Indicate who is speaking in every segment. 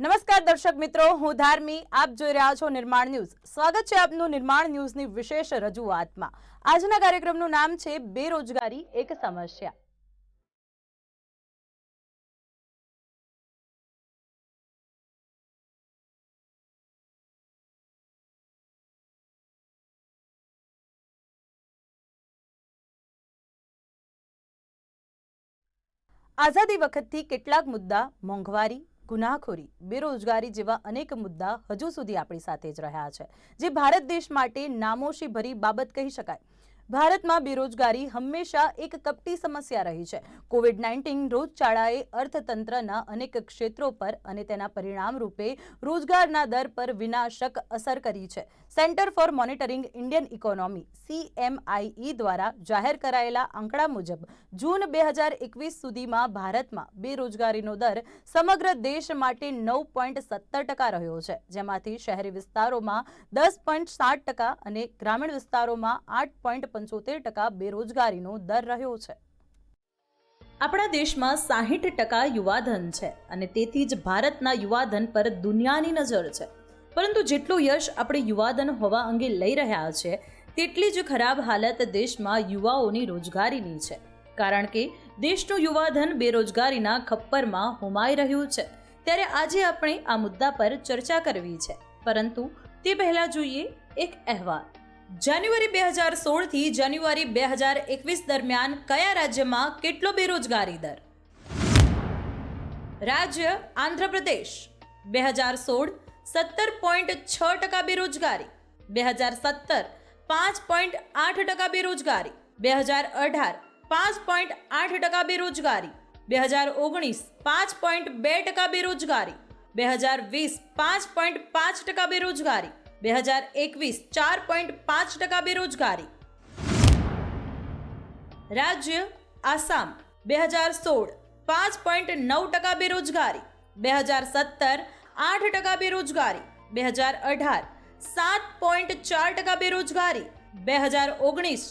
Speaker 1: નમસ્કાર દર્શક મિત્રો, હું ધાર્મી, આપ જોઈ રહ્યા છો નિર્માણ ન્યૂઝ. સ્વાગત છે આપનું નિર્માણ ન્યૂઝની વિશેષ રજૂઆતમાં. આજના કાર્યક્રમનું નામ છે બેરોજગારી એક સમસ્યા. આઝાદી વખતથી કેટલાક મુદ્દા મોંઘવારી ગુનાખોરી, બેરોજગારી જેવા અનેક મુદ્દા હજુ સુધી આપણી સાથે જ રહ્યા છે, જે ભારત દેશ માટે નામોશી ભરી બાબત કહી શકાય. ભારતમાં બેરોજગારી હંમેશા એક કપટી સમસ્યા રહી છે. કોવિડ નાઇન્ટીન રોગચાળાએ અર્થતંત્રના અનેક ક્ષેત્રો પર અને તેના પરિણામ રૂપે રોજગારના દર પર વિનાશક અસર કરી છે. Centre for Monitoring Indian Economy CMIE દ્વારા જાહેર કરાયેલા આંકડા મુજબ, જૂન બે હજાર એકવીસ સુધીમાં ભારતમાં બેરોજગારીનો દર સમગ્ર દેશ માટે નવ પોઈન્ટ સત્તર ટકા રહ્યો છે, જેમાંથી શહેરી વિસ્તારોમાં દસ પોઈન્ટ સાત ટકા અને ગ્રામીણ વિસ્તારોમાં આઠ પોઈન્ટ પંચોતેર ટકા બેરોજગારીનો દર રહ્યો છે. આપણા દેશમાં સાહીઠ ટકા યુવાધન છે અને તેથી જ ભારતના યુવાધન પર દુનિયાની નજર છે. પરંતુ જેટલું યશ આપણે યુવાધન હોવા અંગે લઈ રહ્યા છે, તેટલી જ ખરાબ હાલત દેશમાં યુવાઓની રોજગારીની છે. કારણ કે દેશનું યુવાધન બેરોજગારીના ખપ્પરમાં હોમાઈ રહ્યું છે. ત્યારે આજે આપણે આ મુદ્દા પર ચર્ચા કરવી છે. પરંતુ તે પહેલા જોઈએ એક અહેવાલ. જાન્યુઆરી બે હજાર સોળથી જાન્યુઆરી બે હજાર એકવીસ દરમિયાન કયા રાજ્યમાં કેટલો બેરોજગારી દર? રાજ્ય આંધ્રપ્રદેશ, બે હજાર સોળ, સત્તર પોઈન્ટ છ ટકા બેરોજગારી. બે હજાર સત્તર, પાંચ પોઈન્ટ આઠ ટકા બેરોજગારી. બે હજાર અઢાર, પાંચ પોઈન્ટ આઠ ટકા બેરોજગારી. બે હજાર ઓગણીસ, પાંચ પોઈન્ટ બે ટકા બેરોજગારી. બે હજાર વીસ, પાંચ પોઈન્ટ પાંચ ટકા બેરોજગારી. બે હજાર એકવીસ ચાર પોઈન્ટ પાંચ ટકા બેરોજગારી રાજ્ય આસામ બે હજાર સોળ પાંચ પોઈન્ટ નવ ટકા બેરોજગારી બે હજાર સત્તર આઠ ટકા બેરોજગારી બે હજાર અઢાર સાત પોઈન્ટ ચાર ટકા બેરોજગારી બે હજાર ઓગણીસ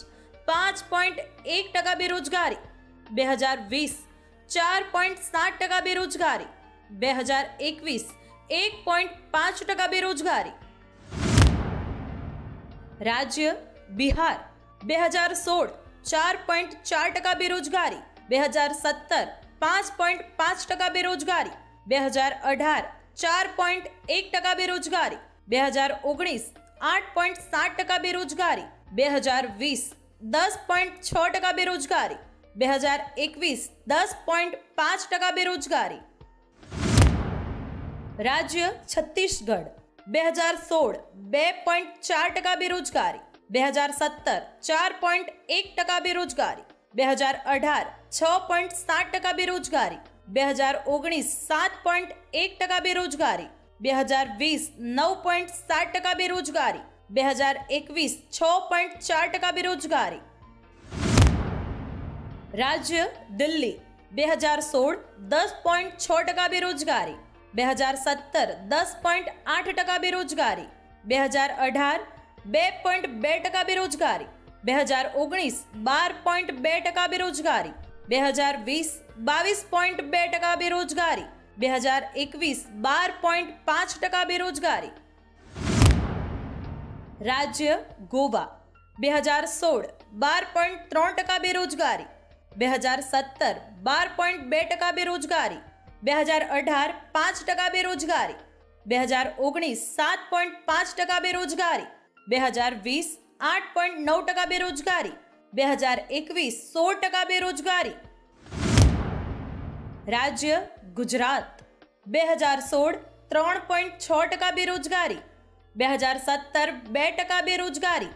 Speaker 1: પાંચ પોઈન્ટ એક ટકા બેરોજગારી બે હજાર વીસ ચાર પોઈન્ટ સાત ટકા બેરોજગારી બે હજાર એકવીસ એક પોઈન્ટ પાંચ ટકા બેરોજગારી રાજ્ય બિહાર બે હજાર સોળ, ચાર પોઈન્ટ ચાર ટકા બેરોજગારી, બે હજાર સત્તર, પાંચ પોઈન્ટ પાંચ ટકા બેરોજગારી, બે હજાર અઢાર, ચાર પોઈન્ટ એક ટકા બેરોજગારી, બે હજાર ઓગણીસ, આઠ પોઈન્ટ સાત ટકા બેરોજગારી, બે હજાર વીસ, દસ પોઈન્ટ છ ટકા બેરોજગારી, બે હજાર એકવીસ, દસ પોઈન્ટ પાંચ ટકા બેરોજગારી. રાજ્ય છત્તીસગઢ બે હજાર સોળ, બે પોઈન્ટ ચાર ટકા બેરોજગારી. બે હજાર સત્તર, ચાર પોઈન્ટ એક ટકા બેરોજગારી. બે હજાર અઢાર, છ પોઈન્ટ સાત ટકા બેરોજગારી. બે હજાર ઓગણીસ, સાત પોઈન્ટ એક ટકા બેરોજગારી. બે હજાર વીસ, નવ પોઈન્ટ સાત ટકા બેરોજગારી. બે હજાર એકવીસ, છ પોઈન્ટ ચાર ટકા બેરોજગારી. રાજ્ય દિલ્હી, બે હજાર સોળ, દસ પોઈન્ટ છ ટકા બેરોજગારી. બે હજાર સત્તર દસ પોઈન્ટ આઠ ટકા બેરોજગારી. બે હજાર અઢાર બે પોઈન્ટ બે ટકા બેરોજગારી. બે હજાર ઓગણીસ બાર પોઈન્ટ બે ટકા બેરોજગારી. બે હજાર વીસ બાવીસ પોઈન્ટ બે ટકા બેરોજગારી. બે હજાર એકવીસ બાર પોઈન્ટ પાંચ ટકા બેરોજગારી. રાજ્ય ગોવા. બે હજાર સોળ બાર પોઈન્ટ ત્રણ ટકા બેરોજગારી. બે હજાર સત્તર બાર પોઈન્ટ બે ટકા બેરોજગારી. બે હજાર અઢાર પાંચ ટકા બેરોજગારી. બે હજાર ઓગણીસ સાત પોઈન્ટ પાંચ ટકા બેરોજગારી. બે હજાર વીસ આઠ પોઈન્ટ નવ ટકા બેરોજગારી. બે હજાર એકવીસ સોળ ટકા બેરોજગારી. રાજ્ય ગુજરાત. બે હજાર સોળ ત્રણ પોઈન્ટ છ ટકા બેરોજગારી. બે હજાર સત્તર બે ટકા બેરોજગારી.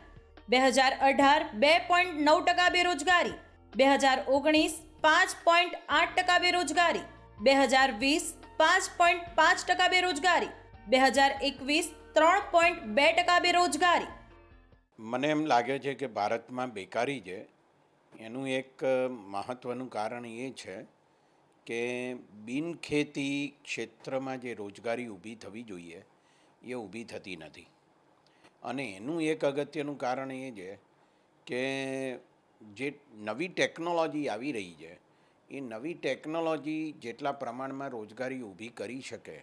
Speaker 1: બે હજાર અઢાર બે પોઈન્ટ નવ ટકા બેરોજગારી. બે હજાર ઓગણીસ પાંચ પોઈન્ટ આઠ ટકા બેરોજગારી. બે હજાર વીસ પાંચ પોઈન્ટ પાંચ ટકા બેરોજગારી. બે હજાર એકવીસ ત્રણ પોઈન્ટ બે ટકા બેરોજગારી.
Speaker 2: મને એમ લાગે છે કે ભારતમાં બેકારી છે. એનું એક મહત્ત્વનું કારણ એ છે કે બિનખેતી ક્ષેત્રમાં જે રોજગારી ઊભી થવી જોઈએ, એ ઊભી થતી નથી. અને એનું એક અગત્યનું કારણ એ છે કે જે નવી ટેકનોલોજી આવી રહી છે એ નવી ટેકનોલોજી જેટલા પ્રમાણમાં રોજગારી ઊભી કરી શકે,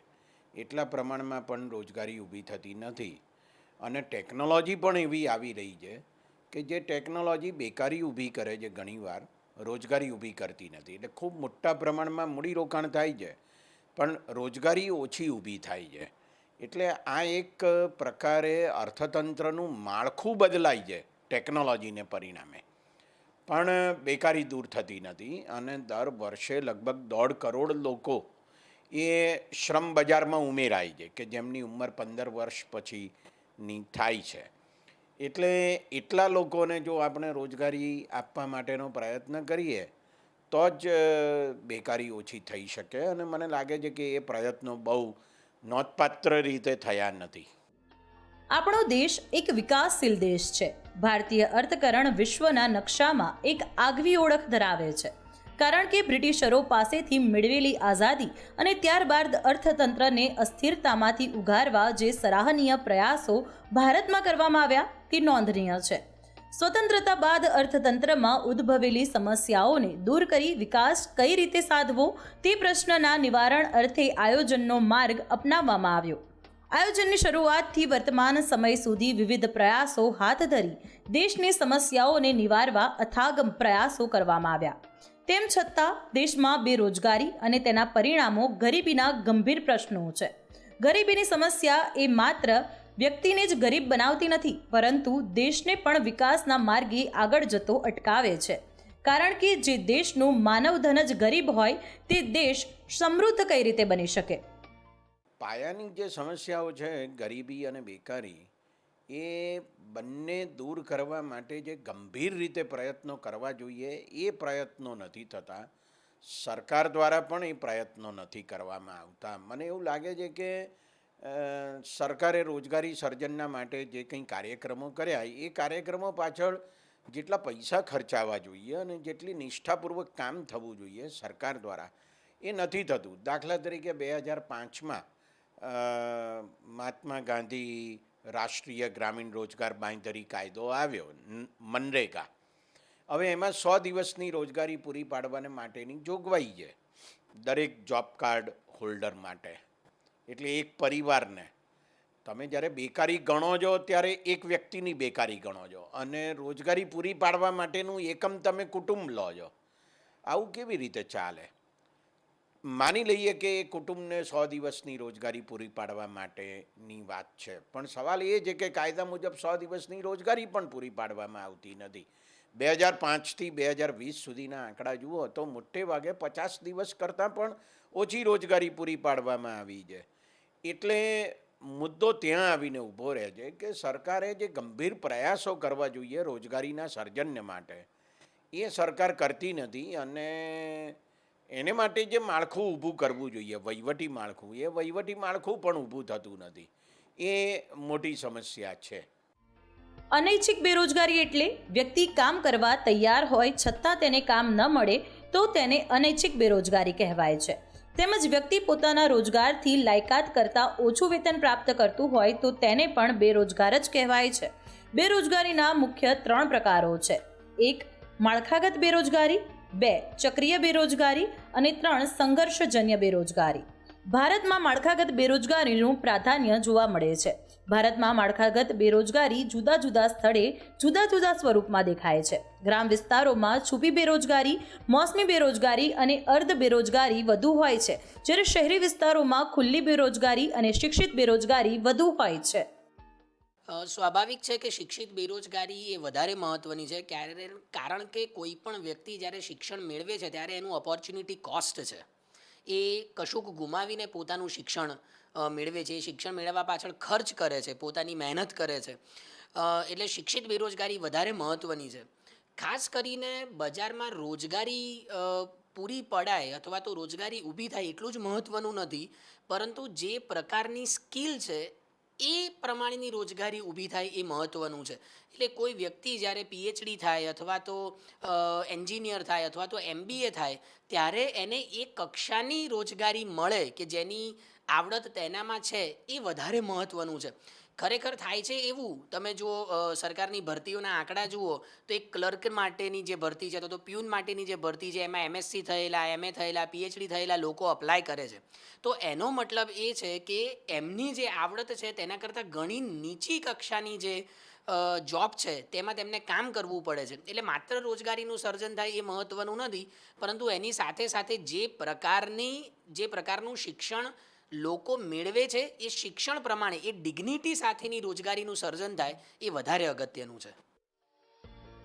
Speaker 2: એટલા પ્રમાણમાં પણ રોજગારી ઊભી થતી નથી. અને ટેકનોલોજી પણ એવી આવી રહી છે કે જે ટેકનોલોજી બેકારી ઊભી કરે છે ઘણીવાર, રોજગારી ઊભી કરતી નથી. એટલે ખૂબ મોટા પ્રમાણમાં મૂડીરોકાણ થાય છે, પણ રોજગારી ઓછી ઊભી થાય છે. એટલે આ એક પ્રકારે અર્થતંત્રનું માળખું બદલાય છે ટેકનોલોજીને પરિણામે. પણ બેકારી દૂર થતી નથી અને દર વર્ષે લગભગ દોઢ કરોડ લોકો એ શ્રમ બજારમાં ઉમેરાય છે કે જેમની ઉંમર પંદર વર્ષ પછીની થાય છે. એટલે એટલા લોકોને જો આપણે રોજગારી આપવા માટેનો પ્રયત્ન કરીએ, તો જ બેકારી ઓછી થઈ શકે અને મને લાગે છે કે એ પ્રયત્નો બહુ નોંધપાત્ર રીતે થયા નથી.
Speaker 1: આપણો દેશ એક વિકાસશીલ દેશ છે. ભારતીય અર્થકરણ વિશ્વના નકશામાં એક આગવી ઓળખ ધરાવે છે. કારણ કે બ્રિટિશરો પાસેથી મેળવેલી આઝાદી અને ત્યારબાદ અર્થતંત્રને અસ્થિરતામાંથી ઉગારવા જે સરાહનીય પ્રયાસો ભારતમાં કરવામાં આવ્યા તે નોંધનીય છે. સ્વતંત્રતા બાદ અર્થતંત્રમાં ઉદ્ભવેલી સમસ્યાઓને દૂર કરી વિકાસ કઈ રીતે સાધવો તે પ્રશ્નના નિવારણ અર્થે આયોજનનો માર્ગ અપનાવવામાં આવ્યો. આયોજનની શરૂઆતથી વર્તમાન સમય સુધી વિવિધ પ્રયાસો હાથ ધરી દેશની સમસ્યાઓને નિવારવા અથાગ પ્રયાસો કરવામાં આવ્યા. તેમ છતાં, દેશમાં બેરોજગારી અને તેના પરિણામો ગરીબીના ગંભીર પ્રશ્નો છે. ગરીબીની સમસ્યા એ માત્ર વ્યક્તિને જ ગરીબ બનાવતી નથી, પરંતુ દેશને પણ વિકાસના માર્ગે આગળ જતો અટકાવે છે. કારણ કે જે દેશનું માનવધન જ ગરીબ હોય, તે દેશ સમૃદ્ધ કઈ રીતે બની શકે?
Speaker 2: પાયાની જે સમસ્યાઓ છે, ગરીબી અને બેકારી, એ બંને દૂર કરવા માટે જે ગંભીર રીતે પ્રયત્નો કરવા જોઈએ, એ પ્રયત્નો નથી થતા. સરકાર દ્વારા પણ એ પ્રયત્નો નથી કરવામાં આવતા. મને એવું લાગે છે કે સરકારે રોજગારી સર્જનના માટે જે કંઈ કાર્યક્રમો કર્યા, એ કાર્યક્રમો પાછળ જેટલા પૈસા ખર્ચાવા જોઈએ અને જેટલી નિષ્ઠાપૂર્વક કામ થવું જોઈએ સરકાર દ્વારા, એ નથી થતું. દાખલા તરીકે બે હજાર પાંચમાં મહાત્મા ગાંધી રાષ્ટ્રીય ગ્રામીણ રોજગાર બાંયધરી કાયદો આવ્યો મનરેગા. હવે એમાં સો દિવસની રોજગારી પૂરી પાડવાને માટેની જોગવાઈ છે, દરેક જોબ કાર્ડ હોલ્ડર માટે. એટલે એક પરિવારને, તમે જ્યારે બેકારી ગણો છો, ત્યારે એક વ્યક્તિની બેકારી ગણો છો. અને રોજગારી પૂરી પાડવા માટેનું એકમ તમે કુટુંબ લો છો. આવું કેવી રીતે ચાલે? માની લઈએ કે એ કુટુંબને સો દિવસની રોજગારી પૂરી પાડવા માટેની વાત છે, પણ સવાલ એ છે કે કાયદા મુજબ સો દિવસની રોજગારી પણ પૂરી પાડવામાં આવતી નથી. બે હજાર પાંચથી બે હજાર વીસ સુધીના આંકડા જુઓ તો મોટે ભાગે પચાસ દિવસ કરતાં પણ ઓછી રોજગારી પૂરી પાડવામાં આવી છે. એટલે મુદ્દો ત્યાં આવીને ઊભો રહે છે કે સરકારે જે ગંભીર પ્રયાસો કરવા જોઈએ રોજગારીના સર્જનને માટે, એ સરકાર કરતી નથી અને એને માટે જે માળખું ઊભું કરવું જોઈએ, વહીવટી માળખું, એ વહીવટી માળખું પણ ઊભું થતું નથી. એ મોટી સમસ્યા છે.
Speaker 1: અનૈચ્છિક બેરોજગારી એટલે વ્યક્તિ કામ કરવા તૈયાર હોય છતાં તેને કામ ન મળે તો તેને અનૈચ્છિક બેરોજગારી કહેવાય છે. તેમજ વ્યક્તિ પોતાના રોજગારથી લાયકાત કરતાં ઓછું વેતન પ્રાપ્ત કરતું હોય તો તેને પણ બેરોજગાર જ કહેવાય છે. બેરોજગારીના મુખ્ય ત્રણ પ્રકારો છે. એક, માળખાગત બેરોજગારી. બે, ચક્રીય બેરોજગારી અને ત્રણ, સંઘર્ષજન્ય બેરોજગારી. ભારતમાં માળખાગત બેરોજગારીનું પ્રાધાન્ય જોવા મળે છે. ભારતમાં માળખાગત બેરોજગારી જુદા જુદા સ્થળે, જુદા જુદા સ્વરૂપમાં દેખાય છે. ગ્રામ વિસ્તારોમાં છુપી બેરોજગારી, મોસમી બેરોજગારી અને અર્ધ બેરોજગારી વધુ હોય છે, જ્યારે શહેરી વિસ્તારોમાં ખુલ્લી બેરોજગારી અને શિક્ષિત બેરોજગારી વધુ હોય છે.
Speaker 3: સ્વાભાવિક છે કે શિક્ષિત બેરોજગારી એ વધારે મહત્ત્વની છે. ક્યારે કારણ કે કોઈ પણ વ્યક્તિ જ્યારે શિક્ષણ મેળવે છે, ત્યારે એનું ઓપોર્ચ્યુનિટી કોસ્ટ છે. એ કશુંક ગુમાવીને પોતાનું શિક્ષણ મેળવે છે. એ શિક્ષણ મેળવવા પાછળ ખર્ચ કરે છે, પોતાની મહેનત કરે છે. એટલે શિક્ષિત બેરોજગારી વધારે મહત્ત્વની છે. ખાસ કરીને બજારમાં રોજગારી પૂરી પડાય અથવા તો રોજગારી ઊભી થાય એટલું જ મહત્ત્વનું નથી. પરંતુ જે પ્રકારની સ્કિલ છે એ પ્રમાણેની રોજગારી ઊભી થાય એ મહત્ત્વનું છે. એટલે કોઈ વ્યક્તિ જ્યારે પીએચડી થાય અથવા તો એન્જિનિયર થાય અથવા તો એમબીએ થાય, ત્યારે એને એ કક્ષાની રોજગારી મળે કે જેની આવડત તેનામાં છે, એ વધારે મહત્ત્વનું છે. ખરેખર થાય છે એવું? તમે જુઓ સરકારની ભરતીઓના આંકડા જુઓ, તો એક ક્લર્ક માટેની જે ભરતી છે, તો પ્યુન માટેની જે ભરતી છે, એમાં એમએસસી થયેલા, એમએ થયેલા, પીએચડી થયેલા લોકો અપ્લાય કરે છે. તો એનો મતલબ એ છે કે એમની જે આવડત છે, તેના કરતાં ઘણી નીચી કક્ષાની જે જોબ છે, તેમાં તેમને કામ કરવું પડે છે. એટલે માત્ર રોજગારીનું સર્જન થાય એ મહત્ત્વનું નથી, પરંતુ એની સાથે સાથે જે પ્રકારની, જે પ્રકારનું શિક્ષણ લોકો મેળવે છે, એ શિક્ષણ પ્રમાણે, એ ડિગ્નિટી સાથેની રોજગારીનું સર્જન થાય, એ વધારે અગત્યનું છે.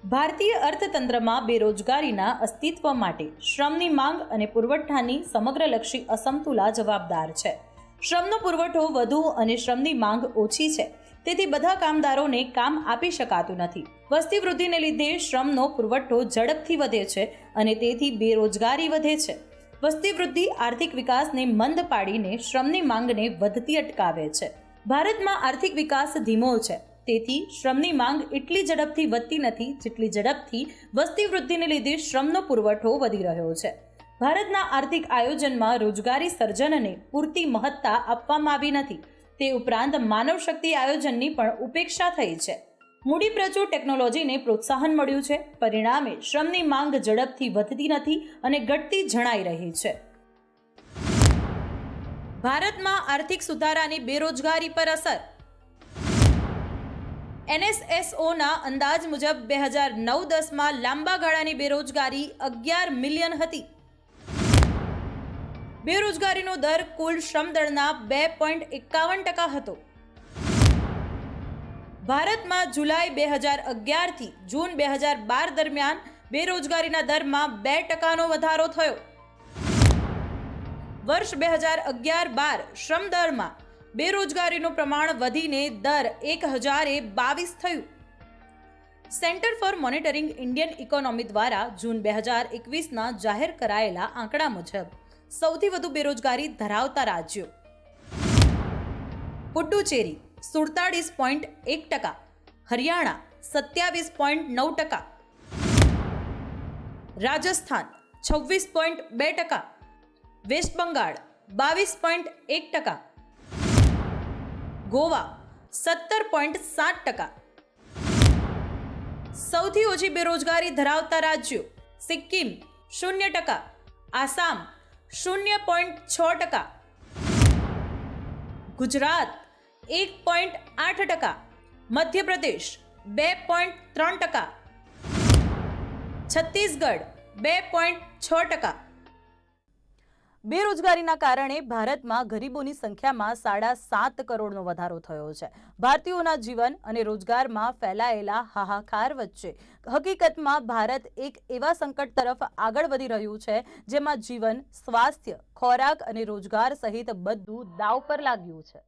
Speaker 1: ભારતીય અર્થતંત્રમાં બેરોજગારીના અસ્તિત્વ માટે શ્રમની માંગ અને પુરવઠાની સમગ્રલક્ષી અસમતુલા જવાબદાર છે. શ્રમનો પુરવઠો વધુ અને શ્રમની માંગ ઓછી છે, તેથી બધા કામદારોને કામ આપી શકાતું નથી. વસ્તી વૃદ્ધિને લીધે શ્રમનો પુરવઠો ઝડપથી વધે છે અને તેથી બેરોજગારી વધે છે. વસ્તી વૃદ્ધિ આર્થિક વિકાસને મંદ પાડીને શ્રમની માંગને વધતી અટકાવે છે. ભારતમાં આર્થિક વિકાસ ધીમો છે. તેથી શ્રમની માંગ એટલી ઝડપથી વધતી નથી જેટલી ઝડપથી વસ્તી વૃદ્ધિને લીધે શ્રમનો પુરવઠો વધી રહ્યો છે. ભારતના આર્થિક આયોજનમાં રોજગારી સર્જનને પૂરતી મહત્તા આપવામાં આવી નથી. તે ઉપરાંત માનવ શક્તિ આયોજનની પણ ઉપેક્ષા થઈ છે. મૂડી ટેકનોલોજીને પ્રોત્સાહન મળ્યું છે. પરિણામે શ્રમની માંગ ઝડપથી વધતી નથી અને ઘટતી જણાઈ રહી છે. ભારતમાં આર્થિક સુધારાની બેરોજગારી પર અસર. એનએસએસઓના અંદાજ મુજબ બે હજાર નવ દસમાં લાંબા ગાળાની બેરોજગારી અગિયાર મિલિયન હતી. બેરોજગારીનો દર કુલ શ્રમદળના બે પોઈન્ટ એકાવન ટકા હતો. ભારતમાં જુલાઈ બે હજાર અગિયારથી જૂન બે હજાર બાર દરમિયાન બેરોજગારીના દરમાં બે ટકાનો વધારો થયો. વર્ષ બે હજાર અગિયાર બાર શ્રમદરમાં બેરોજગારીનું પ્રમાણ વધીને દર એક હજારે બાવીસ થયું. Centre for Monitoring Indian Economy દ્વારા જૂન બે હજાર એકવીસના જાહેર કરાયેલા આંકડા મુજબ સૌથી વધુ બેરોજગારી ધરાવતા રાજ્યો. પુડ્ડુચેરી સુડતાળીસ પોઈન્ટ એક ટકા. હરિયાણા સત્યાવીસ પોઈન્ટ નવ ટકા. રાજસ્થાન છવ્વીસ પોઈન્ટ બે ટકા. વેસ્ટ બંગાળ બાવીસ પોઈન્ટ એક ટકા. ગોવા સત્તર પોઈન્ટ સાત ટકા. સૌથી ઓછી બેરોજગારી ધરાવતા રાજ્યો સિક્કિમ શૂન્ય ટકા. આસામ શૂન્ય પોઈન્ટ છ ટકા. ગુજરાત એક પોઈન્ટ આઠ ટકા. મધ્યપ્રદેશ બે પોઈન્ટ ત્રણ ટકા. છત્તીસગઢ બે પોઈન્ટ છ ટકા. બેરોજગારીના કારણે ભારતમાં ગરીબોની સંખ્યામાં સાડા સાત કરોડનો વધારો થયો છે. ભારતીયોના જીવન અને રોજગારમાં ફેલાયેલા હાહાકાર વચ્ચે હકીકતમાં ભારત એક એવા સંકટ તરફ આગળ વધી રહ્યું છે, જેમાં જીવન, સ્વાસ્થ્ય, ખોરાક અને રોજગાર સહિત બધું દાવ પર લાગ્યું છે.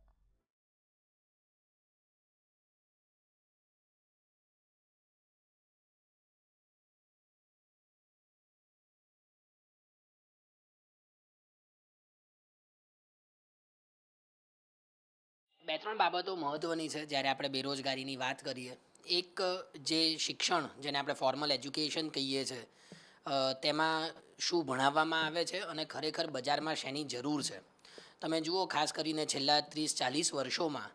Speaker 3: બે ત્રણ બાબતો મહત્ત્વની છે, જ્યારે આપણે બેરોજગારીની વાત કરીએ. એક, જે શિક્ષણ, જેને આપણે ફોર્મલ એજ્યુકેશન કહીએ છીએ તેમાં શું ભણાવવામાં આવે છે અને ખરેખર બજારમાં શેની જરૂર છે? તમે જુઓ, ખાસ કરીને છેલ્લા ત્રીસ ચાલીસ વર્ષોમાં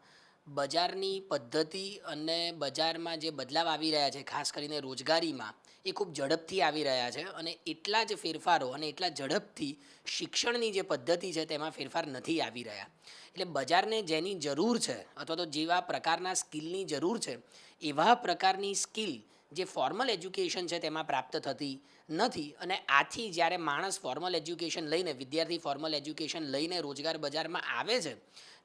Speaker 3: બજારની પદ્ધતિ અને બજારમાં જે બદલાવ આવી રહ્યા છે, ખાસ કરીને રોજગારીમાં એ ખૂબ ઝડપથી આવી રહ્યા છે અને એટલા જ ફેરફારો અને એટલા ઝડપથી શિક્ષણની જે પદ્ધતિ છે તેમાં ફેરફાર નથી આવી રહ્યા. એટલે બજારને જેની જરૂર છે અથવા તો જેવા પ્રકારના સ્કિલની જરૂર છે, એવા પ્રકારની સ્કિલ જે ફોર્મલ એજ્યુકેશન છે તેમાં પ્રાપ્ત થતી નથી અને આથી જ્યારે માણસ ફોર્મલ એજ્યુકેશન લઈને, વિદ્યાર્થી ફોર્મલ એજ્યુકેશન લઈને રોજગાર બજારમાં આવે છે,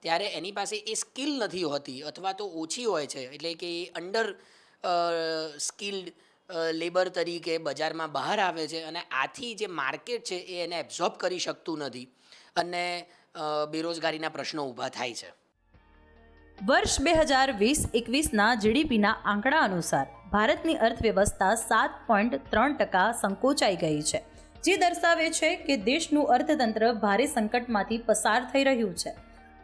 Speaker 3: ત્યારે એની પાસે એ સ્કિલ નથી હોતી અથવા તો ઓછી હોય છે. એટલે કે અંડર સ્કિલ્ડ લેબર તરીકે બજારમાં બહાર આવે છે અને આથી જે માર્કેટ છે એ એને એબ્ઝોર્બ કરી શકતું નથી અને બેરોજગારીના પ્રશ્નો ઊભા થાય છે.
Speaker 1: વર્ષ બે હજાર વીસ એકવીસના જીડીપીના આંકડા અનુસાર ભારતની અર્થવ્યવસ્થા સાત પોઈન્ટ ત્રણ ટકા સંકોચાઈ ગઈ છે, જે દર્શાવે છે કે દેશનું અર્થતંત્ર ભારે સંકટમાંથી પસાર થઈ રહ્યું છે.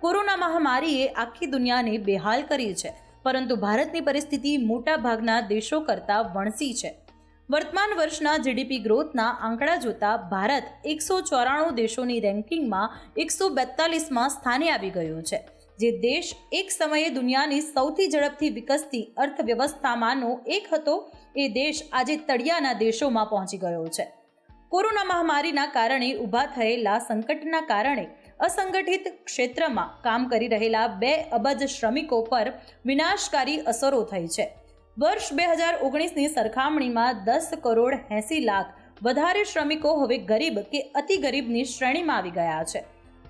Speaker 1: કોરોના મહામારીએ આખી દુનિયાને બેહાલ કરી છે પરંતુ ભારતની પરિસ્થિતિ મોટા ભાગના દેશો કરતાં વણસી છે. વર્તમાન વર્ષના જીડીપી ગ્રોથના આંકડા જોતા ભારત એકસો ચોરાણું દેશોની રેન્કિંગમાં એકસો બેતાલીસમાં સ્થાને આવી ગયું છે, જે દેશ એક સમયે દુનિયાની સૌથી ઝડપથી વિકસતી અર્થવ્યવસ્થામાંનો એક હતો. એ દેશ આજે તળિયાના દેશોમાં પહોંચી ગયો છે. કોરોના મહામારીના કારણે ઊભા થયેલા સંકટના કારણે અસંગઠિત ક્ષેત્રમાં કામ કરી રહેલા બે અબજ શ્રમિકો પર વિનાશકારી અસરો થઈ છે. વર્ષ બે હજાર ઓગણીસની સરખામણીમાં દસ કરોડ એંસી લાખ વધારે શ્રમિકો હવે ગરીબ કે અતિ ગરીબની શ્રેણીમાં આવી ગયા છે.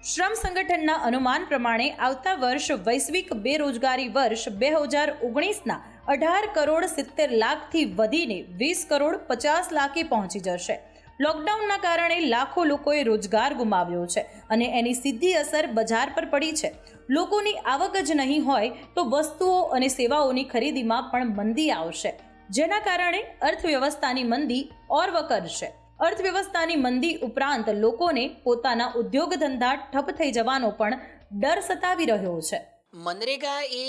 Speaker 1: શ્રમ સંગઠનના અનુમાન પ્રમાણે આવતા વર્ષ વૈશ્વિક બેરોજગારી વર્ષ બે હજાર ઓગણીસના અઢાર કરોડ સિત્તેર લાખથી વધીને વીસ કરોડ પચાસ લાખે પહોંચી જશે. લોકડાઉનના કારણે લાખો લોકોએ રોજગાર ગુમાવ્યો છે અને એની સીધી અસર બજાર પર પડી છે. લોકોની આવક જ નહીં હોય તો વસ્તુઓ અને સેવાઓની ખરીદીમાં પણ મંદી આવશે, જેના કારણે અર્થવ્યવસ્થાની મંદી ઓર વકરશે અર્થવ્યવસ્થાની મંદી ઉપરાંત લોકોને પોતાના ઉદ્યોગ ધંધા ઠપ થઈ જવાનો પણ ડર સતાવી રહ્યો છે.
Speaker 3: મનરેગા એ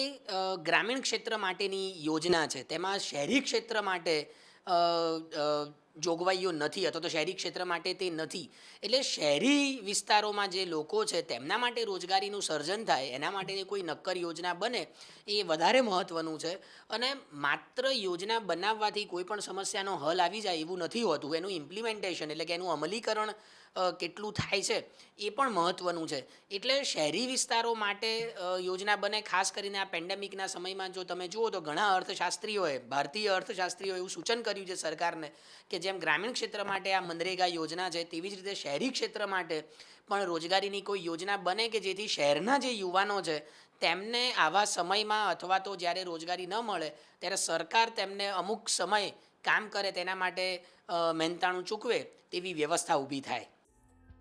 Speaker 3: ગ્રામીણ ક્ષેત્ર માટેની યોજના છે. તેમાં શહેરી ક્ષેત્ર માટે જોગવાઈઓ નથી, અથવા તો શહેરી ક્ષેત્ર માટે તે નથી. એટલે શહેરી વિસ્તારોમાં જે લોકો છે, તેમના માટે રોજગારીનું સર્જન થાય, એના માટે કોઈ નક્કર યોજના બને, એ વધારે મહત્ત્વનું છે. અને માત્ર યોજના બનાવવાથી કોઈ પણ સમસ્યાનો હલ આવી જાય એવું નથી હોતું. એનું ઇમ્પ્લિમેન્ટેશન એટલે કે એનું અમલીકરણ કેટલું થાય છે, એ પણ મહત્ત્વનું છે. એટલે શહેરી વિસ્તારો માટે યોજના બને, ખાસ કરીને આ પેન્ડેમિકના સમયમાં જો તમે જુઓ તો ઘણા અર્થશાસ્ત્રીઓએ, ભારતીય અર્થશાસ્ત્રીઓએ એવું સૂચન કર્યું છે સરકારને કે જેમ ગ્રામીણ ક્ષેત્ર માટે આ મનરેગા યોજના છે, તેવી જ રીતે શહેરી ક્ષેત્ર માટે પણ રોજગારીની કોઈ યોજના બને કે જેથી શહેરના જે યુવાનો છે, તેમને આવા સમયમાં અથવા તો જ્યારે રોજગારી ન મળે, ત્યારે સરકાર તેમને અમુક સમય કામ કરે તેના માટે મહેનતાણું ચૂકવે તેવી વ્યવસ્થા ઊભી થાય.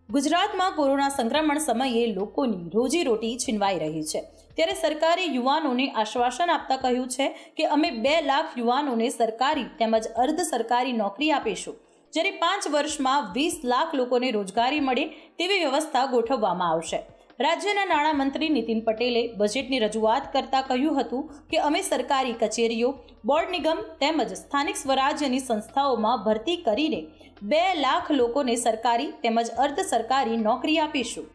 Speaker 1: ગુજરાતમાં કોરોના સંક્રમણ સમયે લોકોની રોજીરોટી છીનવાઈ રહી છે. ત્યારે સરકારે યુવાનોને આશ્વાસન આપતા કહ્યું છે કે અમે બે લાખ યુવાનોને સરકારી તેમજ અર્ધ સરકારી નોકરી આપીશું. જ્યારે પાંચ વર્ષમાં વીસ લાખ લોકોને રોજગારી મળે તેવી વ્યવસ્થા ગોઠવવામાં આવશે. રાજ્યના નાણામંત્રી નીતિન પટેલે બજેટની રજૂઆત કરતા કહ્યું હતું કે અમે સરકારી કચેરીઓ, બોર્ડ નિગમ તેમજ સ્થાનિક સ્વરાજ્યની સંસ્થાઓમાં ભરતી કરીને બે લાખ લોકોને સરકારી તેમજ અર્ધ સરકારી નોકરી આપીશું.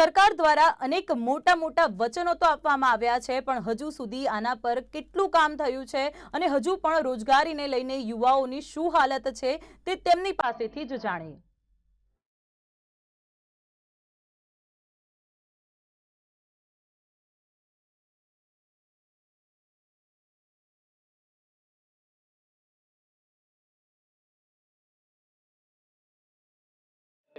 Speaker 1: સરકાર દ્વારા અનેક મોટા મોટા વચનો તો આપવામાં આવ્યા છે, પણ હજુ સુધી આના પર કેટલું કામ થયું છે અને હજુ પણ રોજગારીને લઈને યુવાઓની શું હાલત છે તે તેમની પાસેથી જ જાણીએ.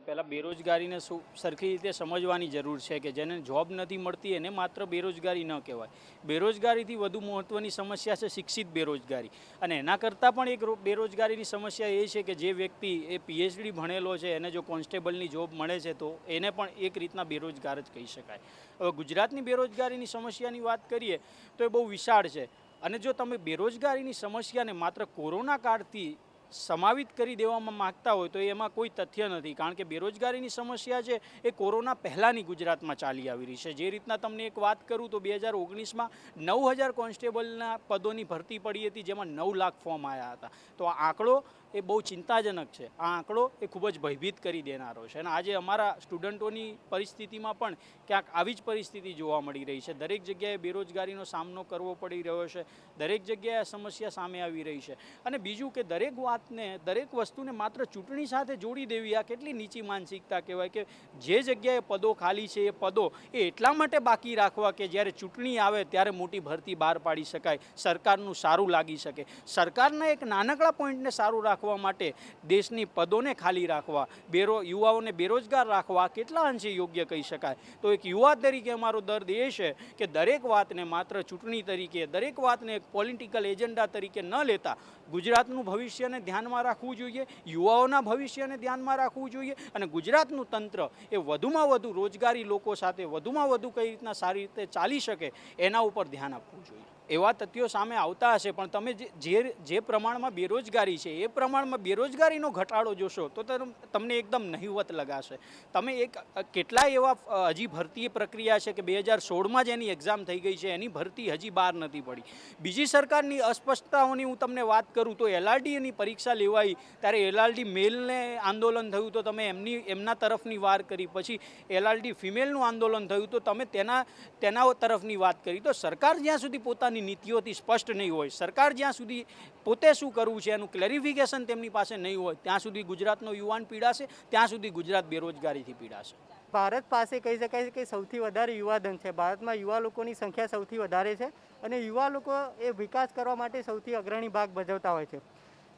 Speaker 4: પહેલાં બેરોજગારીને શું સરખી રીતે સમજવાની જરૂર છે કે જેને જોબ નથી મળતી એને માત્ર બેરોજગારી ન કહેવાય. બેરોજગારીથી વધુ મહત્ત્વની સમસ્યા છે શિક્ષિત બેરોજગારી. અને એના કરતાં પણ એક બેરોજગારીની સમસ્યા એ છે કે જે વ્યક્તિ એ પીએચડી ભણેલો છે, એને જો કોન્સ્ટેબલની જોબ મળે છે, તો એને પણ એક રીતના બેરોજગાર જ કહી શકાય. હવે ગુજરાતની બેરોજગારીની સમસ્યાની વાત કરીએ, તો એ બહુ વિશાળ છે. અને જો તમે બેરોજગારીની સમસ્યાને માત્ર કોરોના કાળથી સમાવિત કરી દેવામાં માગતા હોય તો એમાં કોઈ તથ્ય નથી. કારણ કે બેરોજગારીની સમસ્યા છે, એ કોરોના પહેલાંની ગુજરાતમાં ચાલી આવી રહી છે. જે રીતના તમને એક વાત કરું તો બે હજાર ઓગણીસમાં નવ હજાર કોન્સ્ટેબલના પદોની ભરતી પડી હતી, જેમાં નવ લાખ ફોર્મ આવ્યા હતા. તો આ આંકડો એ બહુ ચિંતાજનક છે. આ આંકડો એ ખૂબ જ ભયભીત કરી દેનારો છે. અને આજે અમારા સ્ટુડન્ટોની પરિસ્થિતિમાં પણ ક્યાંક આવી જ પરિસ્થિતિ જોવા મળી રહી છે. દરેક જગ્યાએ બેરોજગારીનો સામનો કરવો પડી રહ્યો છે. દરેક જગ્યાએ આ સમસ્યા સામે આવી રહી છે. અને બીજું કે દરેક વાતને, દરેક વસ્તુને માત્ર ચૂંટણી સાથે જોડી દેવી, આ કેટલી નીચી માનસિકતા કહેવાય કે જે જગ્યાએ પદો ખાલી છે એ પદો એ એટલા માટે બાકી રાખવા કે જ્યારે ચૂંટણી આવે ત્યારે મોટી ભરતી બહાર પાડી શકાય. સરકારનું સારું લાગી શકે. સરકારના એક નાનકડા પોઈન્ટને સારું રાખવા માટે દેશની પદોને ખાલી રાખવા, બેરો, યુવાઓને બેરોજગાર રાખવા, કેટલા અંશે યોગ્ય કહી શકાય? તો એક યુવા તરીકે અમારો દર્દ એ છે કે દરેક વાતને માત્ર ચૂંટણી તરીકે, દરેક વાતને એક પોલિટિકલ એજન્ડા તરીકે ન લેતા ગુજરાતનું ભવિષ્યને ધ્યાનમાં રાખવું જોઈએ, યુવાઓના ભવિષ્યને ધ્યાનમાં રાખવું જોઈએ અને ગુજરાતનું તંત્ર એ વધુમાં વધુ રોજગારી લોકો સાથે વધુમાં વધુ કઈ રીતના સારી રીતે ચાલી શકે એના ઉપર ધ્યાન આપવું જોઈએ. એવા તથ્યો સામે આવતા હશે, પણ તમે જે જે પ્રમાણમાં બેરોજગારી છે, એ પ્રમાણમાં બેરોજગારીનો ઘટાડો જોશો, તો તમ- તમને એકદમ નહિવત લગાશે. તમે એક, કેટલાય એવા હજી ભરતી પ્રક્રિયા છે કે બે હજાર સોળમાં જ એની એક્ઝામ થઈ ગઈ છે, એની ભરતી હજી બહાર નથી પડી. બીજી સરકારની અસ્પષ્ટતાઓની હું તમને વાત કરું તો એલઆરડીની પરીક્ષા લેવાઈ, ત્યારે એલઆરડી મેલને આંદોલન થયું તો તમે એમની, એમના તરફની વાર કરી, પછી એલઆરડી ફિમેલનું આંદોલન થયું તો તમે તેના તેના તરફની વાત કરી. તો સરકાર જ્યાં સુધી પોતાની નીતિઓથી સ્પષ્ટ નહીં હોય. સરકાર જ્યાં સુધી પોતે શું કરવું છે એનું ક્લેરિફિકેશન તેમની પાસે નહીં હોય, ત્યાં સુધી ગુજરાતનો યુવાન પીડાશે, ત્યાં સુધી ગુજરાત બેરોજગારીથી પીડાશે.
Speaker 5: ભારત પાસે કહી શકાય છે કે સૌથી વધારે યુવાધન છે. ભારતમાં યુવા લોકોની સંખ્યા સૌથી વધારે છે અને યુવા લોકો એ વિકાસ કરવા માટે સૌથી અગ્રણી ભાગ ભજવતા હોય છે.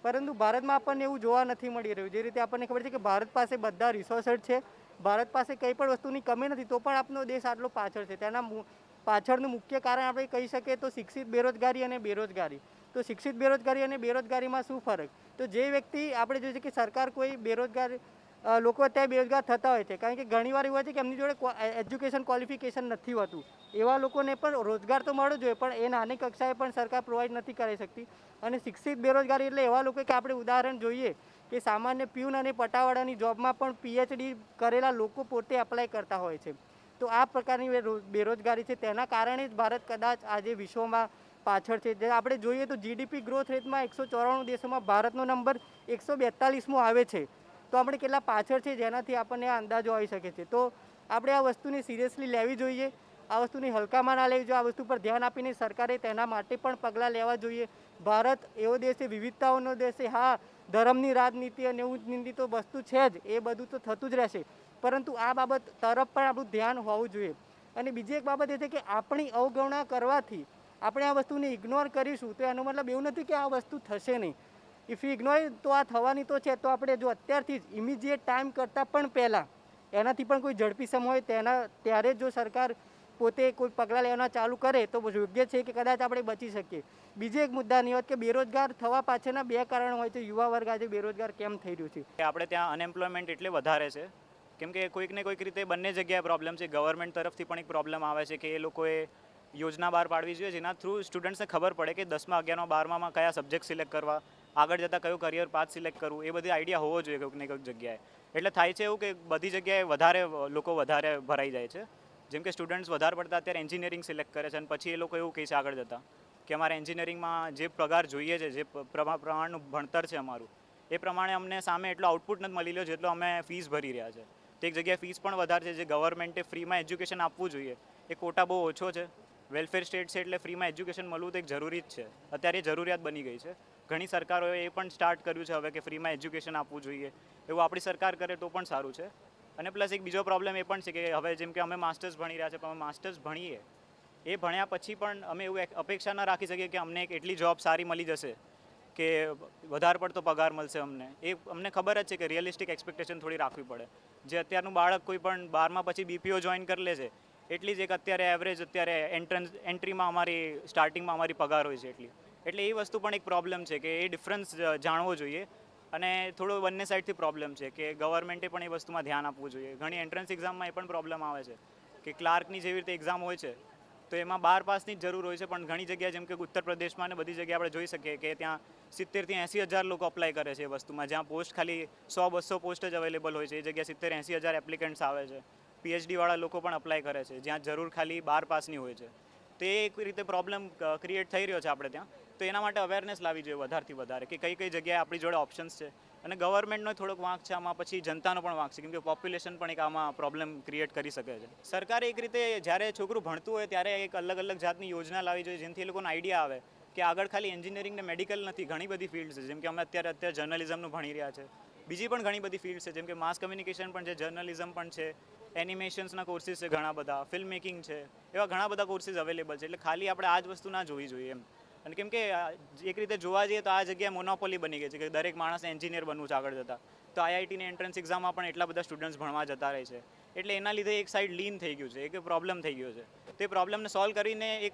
Speaker 5: પરંતુ ભારતમાં આપણને એવું જોવા નથી મળી રહ્યું. જે રીતે આપણને ખબર છે કે ભારત પાસે બધા રિસોર્સ છે. ભારત પાસે કંઈ પણ વસ્તુની કમી નથી, તો પણ આપણો દેશ આટલો પાછળ છે. તેના પાછળનું મુખ્ય કારણ આપણે કહી શકીએ તો શિક્ષિત બેરોજગારી અને બેરોજગારી. તો શિક્ષિત બેરોજગારી અને બેરોજગારીમાં શું ફરક? તો જે વ્યક્તિ આપણે જોઈએ છે કે સરકાર કોઈ બેરોજગાર લોકો અત્યારે બેરોજગાર થતા હોય છે. કારણ કે ઘણીવાર એવું હોય છે કે એમની જોડે એજ્યુકેશન ક્વોલિફિકેશન નથી હોતું. એવા લોકોને પણ રોજગાર તો મળવો જોઈએ, પણ એ નાની કક્ષાએ પણ સરકાર પ્રોવાઈડ નથી કરી શકતી. અને શિક્ષિત બેરોજગારી એટલે એવા લોકો કે આપણે ઉદાહરણ જોઈએ કે સામાન્ય પ્યુન અને પટાવાળાની જોબમાં પણ પીએચડી કરેલા લોકો પોતે એપ્લાય કરતા હોય છે. તો આ પ્રકારની બેરોજગારી છે તેના કારણે જ ભારત કદાચ આજે વિશ્વમાં પાછળ છે. જે આપણે જોઈએ તો જીડીપી ગ્રોથ રેટમાં એકસો ચોરાણું દેશોમાં ભારતનો નંબર એકસો બેતાલીસમો આવે છે. તો આપણે કેટલા પાછળ છે જેનાથી આપણને આ અંદાજો આવી શકે છે. તો આપણે આ વસ્તુને સિરિયસલી લેવી જોઈએ. આ વસ્તુને હલકામાં ના લેવી જોઈએ. આ વસ્તુ પર ધ્યાન આપીને સરકારે તેના માટે પણ પગલાં લેવા જોઈએ. ભારત એવો દેશ છે, વિવિધતાઓનો દેશ છે. હા, ધર્મની રાજનીતિ અને એવું નીતિ તો વસ્તુ છે જ. એ બધું તો થતું જ રહેશે. પરંતુ આ બાબત તરફ પણ આપણું ધ્યાન હોવું જોઈએ. અને બીજી એક બાબત એ છે કે આપણી અવગણના કરવાથી આપણે આ વસ્તુને ઇગ્નોર કરીશું તો એનો મતલબ એવું નથી કે આ વસ્તુ થશે નહીં. ઇફ યુ ઇગ્નોર તો આ થવાની તો છે, તો આપણે જો અત્યારથી જ ઇમિડિયેટ ટાઈમ કરતાં પણ પહેલાં એનાથી પણ કોઈ ઝડપી સમય હોય, તેના ત્યારે જો સરકાર પોતે કોઈ પગલાં લેવાના ચાલુ કરે, તો યોગ્ય છે કે કદાચ આપણે બચી શકીએ. બીજી એક મુદ્દાની વાત કે બેરોજગાર થવા પાછળના બે કારણો હોય છે. યુવા વર્ગ આજે બેરોજગાર કેમ થઈ રહ્યું છે?
Speaker 6: આપણે ત્યાં અનએમ્પ્લોયમેન્ટ એટલે વધારે છે. કેમ કે કોઈક ને કોઈક રીતે બંને જગ્યાએ પ્રોબ્લેમ છે. ગવર્મેન્ટ તરફથી પણ એક પ્રોબ્લેમ આવે છે કે એ લોકોએ યોજના બહાર પાડવી જોઈએ, જેના થ્રુ સ્ટુડન્ટ્સને ખબર પડે કે દસમા, અગિયારમાં, બારમામાં કયા સબ્જેક્ટ સિલેક્ટ કરવા, આગળ જતાં કયું કરિયર પાથ સિલેક્ટ કરવું, એ બધી આઈડિયા હોવો જોઈએ કોઈક ને કોઈક જગ્યાએ. એટલે થાય છે એવું કે બધી જગ્યાએ વધારે લોકો વધારે ભરાઈ જાય છે. જેમ કે સ્ટુડન્ટ્સ વધારે પડતા અત્યારે એન્જિનિયરિંગ સિલેક્ટ કરે છે અને પછી એ લોકો એવું કહે છે આગળ જતાં કે અમારે એન્જિનિયરિંગમાં જે પગાર જોઈએ છે, જે પ્રમા- પ્રમાણનું ભણતર છે અમારું, એ પ્રમાણે અમને સામે એટલો આઉટપુટ નથી મળી રહ્યો જેટલો અમે ફીસ ભરી રહ્યા છે. તે એક જગ્યાએ ફીસ પણ વધારે છે, જે ગવર્મેન્ટે ફ્રીમાં એજ્યુકેશન આપવું જોઈએ. એ કોટા બહુ ઓછો છે. વેલફેર સ્ટેટ છે એટલે ફ્રીમાં એજ્યુકેશન મળવું તો એક જરૂરી જ છે. અત્યારે જરૂરિયાત બની ગઈ છે. ઘણી સરકારોએ એ પણ સ્ટાર્ટ કર્યું છે હવે કે ફ્રીમાં એજ્યુકેશન આપવું જોઈએ. એવું આપણી સરકાર કરે તો પણ સારું છે. અને પ્લસ એક બીજો પ્રોબ્લેમ એ પણ છે કે હવે જેમ કે અમે માસ્ટર્સ ભણી રહ્યા છે, પણ અમે માસ્ટર્સ ભણીએ. એ ભણ્યા પછી પણ અમે એવું અપેક્ષા ન રાખી શકીએ કે અમને એક એટલી જોબ સારી મળી જશે. કે વધારે પડતો પગાર મળશે અમને. એ અમને ખબર જ છે કે રિયલિસ્ટિક એક્સપેક્ટેશન થોડી રાખવી પડે. જે અત્યારનું બાળક કોઈ પણ બારમાં પછી બીપીઓ જોઈન કરી લે છે, એટલી જ એક અત્યારે એવરેજ અત્યારે એન્ટ્રન્સ એન્ટ્રીમાં અમારી સ્ટાર્ટિંગમાં અમારી પગાર હોય છે એટલી. એટલે એ વસ્તુ પણ એક પ્રોબ્લેમ છે કે એ ડિફરન્સ જાણવો જોઈએ. અને થોડો બંને સાઈડથી પ્રોબ્લેમ છે કે ગવર્મેન્ટે પણ એ વસ્તુમાં ધ્યાન આપવું જોઈએ. ઘણી એન્ટ્રન્સ એક્ઝામમાં એ પણ પ્રોબ્લેમ આવે છે કે ક્લાર્કની જેવી રીતે એક્ઝામ હોય છે, તો એમાં બાર પાસની જ જરૂર હોય છે. પણ ઘણી જગ્યાએ જેમ કે ઉત્તર પ્રદેશમાં ને બધી જગ્યાએ આપણે જોઈ શકીએ કે ત્યાં સિત્તેરથી એંસી હજાર લોકો અપ્લાય કરે છે એ વસ્તુમાં, જ્યાં પોસ્ટ ખાલી સો બસો પોસ્ટ જ અવેલેબલ હોય છે. એ જગ્યાએ સિત્તેર એંસી હજાર એપ્લિકન્ટ્સ આવે છે. પીએચડીવાળા લોકો પણ અપ્લાય કરે છે. જ્યાં જરૂર ખાલી બાર પાસની હોય છે. તો એ એક રીતે પ્રોબ્લેમ ક્રિએટ થઈ રહ્યો છે આપણે ત્યાં. તો એના માટે અવેરનેસ લાવી જોઈએ વધારેથી વધારે, કે કઈ કઈ જગ્યાએ આપણી જોડે ઓપ્શન્સ છે. અને ગવર્મેન્ટનો થોડોક વાંક છે, આમાં પછી જનતાનો પણ વાંક છે, કેમ કે પોપ્યુલેશન પણ એક આમાં પ્રોબ્લેમ ક્રિએટ કરી શકે છે. સરકારે એક રીતે જ્યારે છોકરું ભણતું હોય ત્યારે એક અલગ અલગ જાતની યોજના લાવી જોઈએ, જેનાથી એ લોકોને આઈડિયા આવે. કે આગળ ખાલી એન્જિનિયરિંગ ને મેડિકલ નથી, ઘણી બધી ફિલ્ડ છે. જેમ કે અમે અત્યારે અત્યારે જર્નલિઝમનું ભણી રહ્યા છે. બીજી પણ ઘણી બધી ફિલ્ડ છે, જેમ કે માસ કમ્યુનિકેશન પણ છે, જર્નલિઝમ પણ છે એનિમેશન્સના કોર્સીસ છે ઘણા બધા ફિલ્મ મેકિંગ છે, એવા ઘણા બધા કોર્સીસ અવેલેબલ છે. એટલે ખાલી આપણે આ જ વસ્તુ ના જોવી જોઈએ એમ. અને કેમ કે એક રીતે જોવા જઈએ તો આ જગ્યાએ મોનોપોલી બની ગઈ છે કે દરેક માણસ એન્જિનિયર બનવું છે આગળ જતાં. તો આઈઆઈટીની એન્ટ્રન્સ એક્ઝામમાં પણ એટલા બધા સ્ટુડન્ટ્સ ભણવા જતા રહે છે. એટલે એના લીધે એક સાઈડ લીન થઈ ગયું છે, એક પ્રોબ્લેમ થઈ ગયો છે. તો પ્રોબ્લેમને સોલ્વ કરીને એક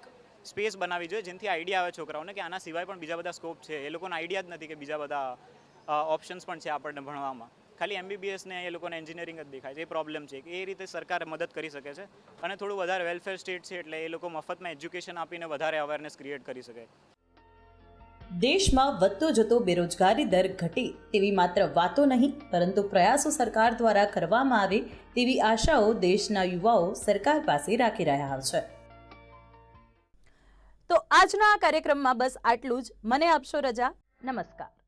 Speaker 6: સ્પેસ બનાવવી જોઈએ. જેનાથી આઈડિયા આવે છોકરાઓને કે આના સિવાય પણ બીજા બધા સ્કોપ છે. એ લોકોને આઈડિયા જ નથી કે બીજા બધા ઓપ્શન્સ પણ છે આપણને ભણવામાં. ખાલી એમબીબીએસ ને એ લોકોને એન્જિનિયરિંગ જ દેખાય છે. એ પ્રોબ્લેમ છે કે એ રીતે સરકાર મદદ કરી શકે છે અને થોડું વધારે વેલફેર સ્ટેટ છે એટલે એ લોકો મફતમાં એજ્યુકેશન આપીને વધારે અવેરનેસ ક્રિએટ કરી શકે.
Speaker 1: દેશમાં વધતો જતો બેરોજગારી દર ઘટે તેવી માત્ર વાતો નહીં, પરંતુ પ્રયાસો સરકાર દ્વારા કરવામાં આવે તેવી આશાઓ દેશના યુવાઓ સરકાર પાસે રાખી રહ્યા છે. તો આજના આ કાર્યક્રમમાં બસ આટલું જ. મને આપશો રજા? નમસ્કાર.